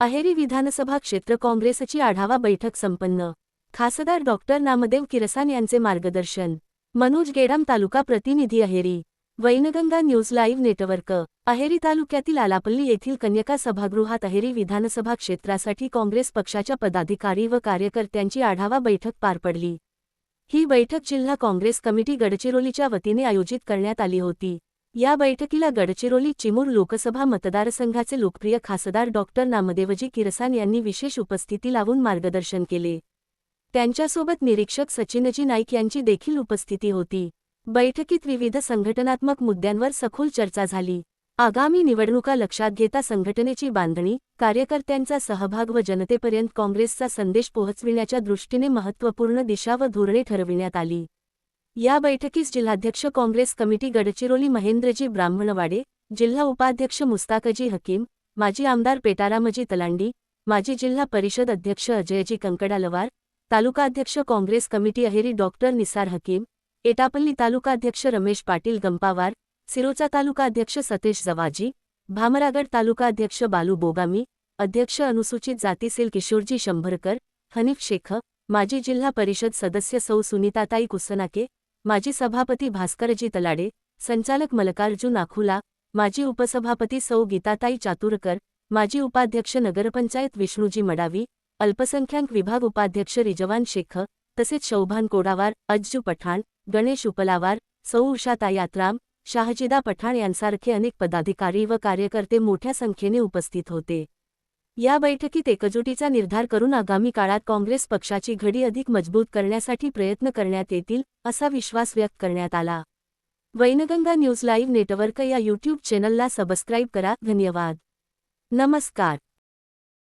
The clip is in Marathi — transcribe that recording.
अहेरी विधानसभा क्षेत्र काँग्रेसची आढावा बैठक संपन्न. खासदार डॉक्टर नामदेव किरसान यांचे मार्गदर्शन. मनोज गेडाम तालुका प्रतिनिधी Aheri. Wainganga news live network. Aheri तालुक्यातील आलापल्ली येथील कन्यका सभागृहात अहेरी विधानसभा क्षेत्रासाठी काँग्रेस पक्षाच्या पदाधिकारी व कार्यकर्त्यांची आढावा बैठक पार पडली. ही बैठक जिल्हा काँग्रेस कमिटी गडचिरोलीच्या वतीने आयोजित करण्यात आली होती. या बैठकीला गडचिरोली चिमूर लोकसभा मतदारसंघाचे लोकप्रिय खासदार डॉक्टर नामदेवजी किरसान यांनी विशेष उपस्थिती लावून मार्गदर्शन केले. त्यांच्यासोबत निरीक्षक सचिनजी नाईक यांची देखील उपस्थिती होती. बैठकीत विविध संघटनात्मक मुद्द्यांवर सखोल चर्चा झाली. आगामी निवडणुका लक्षात घेता संघटनेची बांधणी कार्यकर्त्यांचा सहभाग व जनतेपर्यंत काँग्रेसचा संदेश पोहोचविण्याच्या दृष्टीने महत्त्वपूर्ण दिशा व धोरणे ठरविण्यात आली. या बैठकीस जिल्हाध्यक्ष काँग्रेस कमिटी गडचिरोली महेंद्रजी ब्राह्मणवाडे जिल्हा उपाध्यक्ष मुस्ताकजी हकीम माजी आमदार पेटारामजी तलांडी माजी जिल्हा परिषद अध्यक्ष अजयजी कंकडालवार तालुकाध्यक्ष Congress committee Aheri doctor Nisar Hakim Etapalli तालुकाध्यक्ष रमेश पाटील गंपावार सिरोचा तालुकाध्यक्ष सतीश जवाजी भामरागड तालुकाध्यक्ष बालू बोगामी अध्यक्ष अनुसूचित जातीसील किशोरजी शंभरकर हनीफ शेख माजी जिल्हा परिषद सदस्य सौ सुनीताताई कुसनाके माजी सभापती भास्करजी तलाडे संचालक मल्लिकार्जुन आखुला माजी उपसभापती सौ गीताताई चातुरकर माजी उपाध्यक्ष नगरपंचायत विष्णूजी मडावी अल्पसंख्याक विभाग उपाध्यक्ष रिजवान शेख तसेच शौभान कोडावार अज्जू पठाण गणेश उपलावार सौ उषाता यात्राम शाहजिदा पठाण यांसारखे अनेक पदाधिकारी व कार्यकर्ते मोठ्या संख्येने उपस्थित होते. या बैठकीत एकजुटीचा निर्धार करून आगामी काळात काँग्रेस पक्षाची घडी अधिक मजबूत करण्यासाठी प्रयत्न करण्यात येतील असा विश्वास व्यक्त करण्यात आला. वैनगंगा न्यूज लाईव्ह नेटवर्क या यूट्यूब चॅनलला सबस्क्राईब करा. धन्यवाद. नमस्कार.